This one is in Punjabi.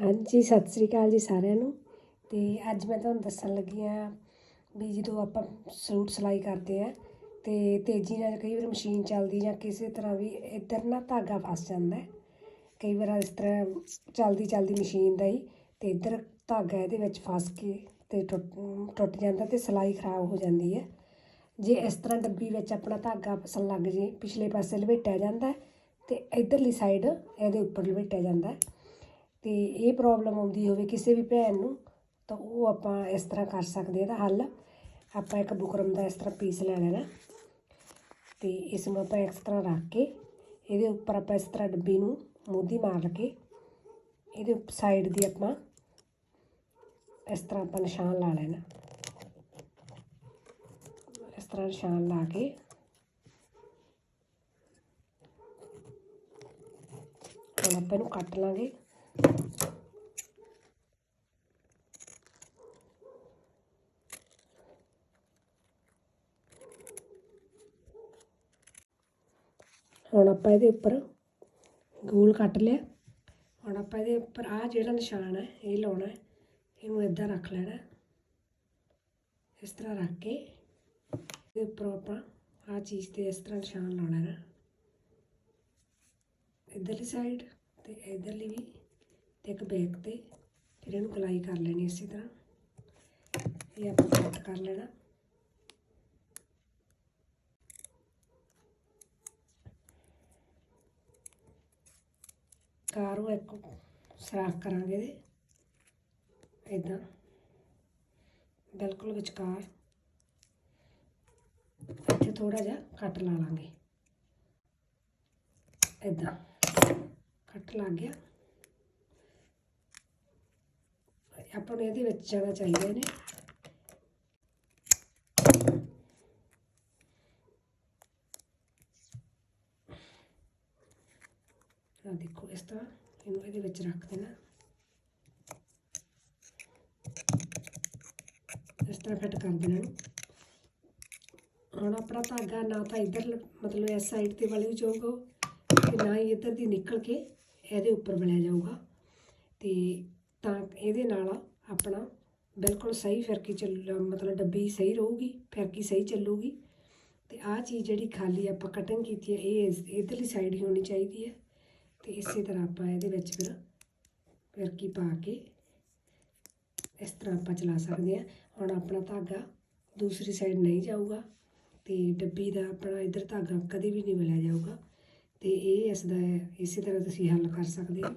ਹਾਂਜੀ, ਸਤਿ ਸ੍ਰੀ ਅਕਾਲ ਜੀ ਸਾਰਿਆਂ ਨੂੰ। ਤੇ ਅੱਜ ਮੈਂ ਤੁਹਾਨੂੰ ਦੱਸਣ ਲੱਗੀ ਆ ਵੀ ਜਦੋਂ ਆਪਾਂ ਸੂਟ ਸਿਲਾਈ ਕਰਦੇ ਆ ਤੇ ਤੇਜ਼ੀ ਨਾਲ ਕਈ ਵਾਰ ਮਸ਼ੀਨ ਚੱਲਦੀ ਜਾਂ ਕਿਸੇ ਤਰ੍ਹਾਂ ਵੀ ਇੱਧਰ ਨਾ ਧਾਗਾ ਫਸ ਜਾਂਦਾ ਹੈ। ਕਈ ਵਾਰ ਇਸ ਤਰ੍ਹਾਂ ਚੱਲਦੀ ਚੱਲਦੀ ਮਸ਼ੀਨ ਦਾ ਹੀ ਤੇ ਇੱਧਰ ਧਾਗਾ ਇਹਦੇ ਵਿੱਚ ਫਸ ਕੇ ਤੇ ਟੁੱਟ ਟੁੱਟ ਜਾਂਦਾ ਤੇ ਸਿਲਾਈ ਖਰਾਬ ਹੋ ਜਾਂਦੀ ਹੈ। ਜੇ ਇਸ ਤਰ੍ਹਾਂ ਡੱਬੀ ਵਿੱਚ ਆਪਣਾ ਧਾਗਾ ਫਸਣ ਲੱਗ ਜੇ, ਪਿਛਲੇ ਪਾਸੇ ਲਪੇਟਿਆ ਜਾਂਦਾ ਹੈ ਤੇ ਇਧਰਲੀ ਸਾਈਡ ਇਹਦੇ ਉੱਪਰ ਲਪੇਟਿਆ ਜਾਂਦਾ ਹੈ। ਤੇ ਇਹ ਪ੍ਰੋਬਲਮ ਆਉਂਦੀ ਹੋਵੇ ਕਿਸੇ ਵੀ ਭੈਣ ਨੂੰ, ਤਾਂ ਉਹ ਆਪਾਂ ਇਸ ਤਰ੍ਹਾਂ ਕਰ ਸਕਦੇ ਇਹਦਾ ਹੱਲ। ਆਪਾਂ ਇੱਕ ਬੁਕਰਮ ਦਾ ਇਸ ਤਰ੍ਹਾਂ ਪੀਸ ਲੈ ਲੈਣਾ। ਤੇ ਇਸ ਨੂੰ ਆਪਾਂ ਇਸ ਤਰ੍ਹਾਂ ਰੱਖ ਕੇ, ਇਹਦੇ ਉੱਪਰ ਆਪਾਂ ਇਸ ਤਰ੍ਹਾਂ ਡੱਬੀ ਨੂੰ ਮੋਦੀ ਮਾਰ ਕੇ, ਇਹਦੇ ਸਾਈਡ ਦੀ ਆਪਾਂ ਇਸ ਤਰ੍ਹਾਂ ਆਪਾਂ ਨਿਸ਼ਾਨ ਲਾ ਲੈਣਾ। ਇਸ ਤਰ੍ਹਾਂ ਨਿਸ਼ਾਨ ਲਾ ਕੇ, ਹੁਣ ਆਪਾਂ ਇਹਨੂੰ ਕੱਟ ਲਾਂਗੇ। ਹੁਣ ਆਪਾਂ ਇਹਦੇ ਉੱਪਰ ਗੋਲ ਕੱਟ ਲਿਆ। ਹੁਣ ਆਪਾਂ ਇਹਦੇ ਉੱਪਰ ਆ ਜਿਹੜਾ ਨਿਸ਼ਾਨ ਹੈ, ਇਹ ਲਾਉਣਾ ਹੈ। ਇਹਨੂੰ ਇਦਾਂ ਰੱਖ ਲੈਣਾ ਇਸ ਤਰ੍ਹਾਂ ਰੱਖ ਕੇ ਇਹਦੇ ਉੱਪਰ ਆਪਾਂ ਆ ਚੀਜ਼ ਤੇ ਇਸ ਤਰ੍ਹਾਂ ਨਿਸ਼ਾਨ ਲਾਉਣਾ ਹੈ। ਇਧਰਲੀ ਸਾਈਡ ਤੇ ਇਧਰਲੀ ਵੀ। ਤੇ ਇੱਕ ਬੈਕ ਤੇ ਫਿਰ ਇਹਨੂੰ ਗਲਾਈ ਕਰ ਲੈਣੀ ਇਸੇ ਤਰ੍ਹਾਂ। ਇਹ ਆਪਾਂ ਕੱਟ ਕਰ ਲੈਣਾ। ਕਾਰੋਂ ਇੱਕ ਸਰਾਖ ਕਰਾਂਗੇ ਇਹਦੇ। ਇਦਾਂ ਬਿਲਕੁਲ ਵਿਚਕਾਰ। ਇੱਥੇ ਥੋੜਾ ਜਿਹਾ ਕੱਟ ਲਾ ਲਾਂਗੇ। ਇਦਾਂ ਕੱਟ ਲੱਗ ਗਿਆ। ਆਪਾਂ ਨੂੰ ਇਹਦੇ ਵਿੱਚ ਜਾਣਾ ਚਾਹੀਦੇ ਨੇ। ਆ ਦੇਖੋ ਇਸ ਤਰ੍ਹਾਂ ਇਹਨੂੰ ਇਹਦੇ ਵਿੱਚ ਰੱਖ ਦੇਣਾ। ਇਸ ਤਰ੍ਹਾਂ ਫਿੱਟ ਕਰ ਦੇਣਾ ਹੁਣ ਆਪਣਾ ਧਾਗਾ ਨਾ ਤਾਂ ਇੱਧਰ ਮਤਲਬ ਇਸ ਸਾਈਡ ਤੇ ਵਲਿਓ ਜਾਊਗਾ ਤੇ ਨਾ ਹੀ ਇੱਧਰ ਦੀ ਨਿਕਲ ਕੇ ਇਹਦੇ ਉੱਪਰ ਬਣਿਆ ਜਾਊਗਾ। ਤੇ ਤਾਂ ਇਹਦੇ ਨਾਲ ਆਪਣਾ ਬਿਲਕੁਲ ਸਹੀ ਫਿਰਕੀ ਚੱਲ, ਮਤਲਬ ਡੱਬੀ ਸਹੀ ਰਹੂਗੀ ਫਿਰਕੀ ਸਹੀ ਚੱਲੂਗੀ। ਤੇ ਆਹ ਚੀਜ਼ ਜਿਹੜੀ ਖਾਲੀ ਆਪਾਂ ਕਟਿੰਗ ਕੀਤੀ ਹੈ, ਇਹ ਇਸ- ਇੱਧਰਲੀ ਸਾਈਡ ਹੀ ਹੋਣੀ ਚਾਹੀਦੀ ਹੈ। ਤੇ ਇਸੇ ਤਰ੍ਹਾਂ ਆਪਾਂ ਇਹਦੇ ਵਿੱਚ ਫਿਰ ਫਿਰਕੀ ਪਾ ਕੇ ਇਸ ਤਰ੍ਹਾਂ ਆਪਾਂ ਚਲਾ ਸਕਦੇ ਹਾਂ। ਹੁਣ ਆਪਣਾ ਧਾਗਾ ਦੂਸਰੀ ਸਾਈਡ ਨਹੀਂ ਜਾਊਗਾ, ਤੇ ਡੱਬੀ ਦਾ ਆਪਣਾ ਇੱਧਰ ਧਾਗਾ ਕਦੇ ਵੀ ਨਹੀਂ ਮਿਲਿਆ ਜਾਊਗਾ। ਤੇ ਇਹ ਇਸ ਦਾ, ਇਸੇ ਤਰ੍ਹਾਂ ਤੁਸੀਂ ਹੱਲ ਕਰ ਸਕਦੇ ਹੋ।